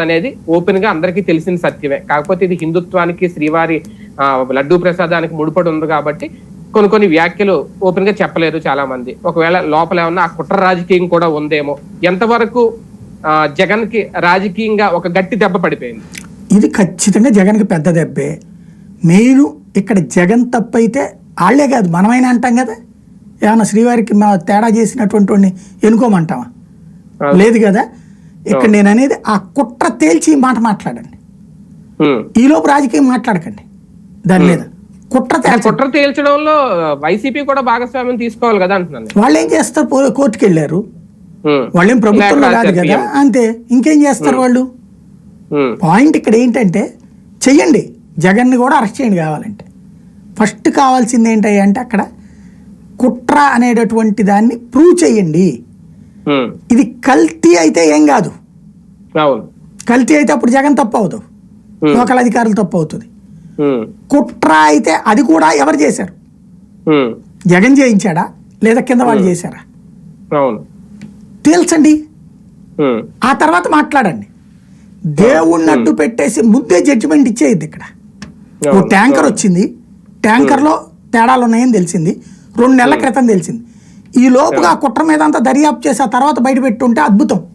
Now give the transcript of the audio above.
అనేది ఓపెన్గా అందరికీ తెలిసిన సత్యమే. కాకపోతే ఇది హిందుత్వానికి శ్రీవారి లడ్డూ ప్రసాదానికి ముడిపడి ఉంది కాబట్టి కొన్ని కొన్ని వ్యాఖ్యలు ఓపెన్గా చెప్పలేరు చాలా మంది ఒకవేళ లోపల ఏమన్నా ఆ కుట్ర రాజకీయం కూడా ఉందేమో. ఎంతవరకు ఆ, జగన్కి రాజకీయంగా ఒక గట్టి దెబ్బ పడిపోయింది? ఇది ఖచ్చితంగా జగన్కి పెద్ద దెబ్బే. మెయిన్ ఇక్కడ జగన్ తప్పైతే వాళ్ళే కాదు మనమైనా అంటాం కదా? ఏమన్నా శ్రీవారికి తేడా చేసినటువంటి వాడిని ఎన్నుకోమంటామా? లేదు కదా? ఇక్కడ నేను అనేది ఆ కుట్ర తేల్చి మాట మాట్లాడండి. ఉమ్. ఈలోపు రాజకీయం మాట్లాడకండి. దాని మీద కుట్ర కుట్ర తేల్చడంలో వైసీపీ కూడా భాగస్వామ్యం తీసుకోవాలి కదా అంటున్నాను వాళ్ళు ఏం చేస్తారు? కోర్టుకి వెళ్ళారు ఉమ్. వాళ్ళేం ప్రభుత్వంలో కాదు కదా. అంతే. ఇంకేం చేస్తారు వాళ్ళు. పాయింట్ ఇక్కడ ఏంటంటే చెయ్యండి. జగన్ని కూడా అరెస్ట్ చేయండి కావాలంటే. ఫస్ట్ కావాల్సింది ఏంటి అంటే అక్కడ కుట్ర అనేటటువంటి దాన్ని ప్రూవ్ చేయండి. ఇది కల్తీ అయితే ఏం కాదు. కల్తీ అయితే అప్పుడు జగన్ తప్పు అవుతావు. లోకల్ అధికారులు తప్పు అవుతుంది. కుట్ర అయితే అది కూడా ఎవరు చేశారు. జగన్ చేయించాడా? లేదా కింద వాళ్ళు చేశారా? తేల్చండి. ఆ తర్వాత మాట్లాడండి. దేవుణ్ణి అడ్డు పెట్టేసి ముందే జడ్జిమెంట్ ఇచ్చేది ఇక్కడ. ఓ. ట్యాంకర్ వచ్చింది. ట్యాంకర్లో తేడాలు ఉన్నాయని తెలిసింది. రెండు నెలల క్రితం తెలిసింది. ఈ లోపుగా కుట్ర మీద అంతా దర్యాప్తు చేసి ఆ తర్వాత బయట పెట్టుంటే అద్భుతం.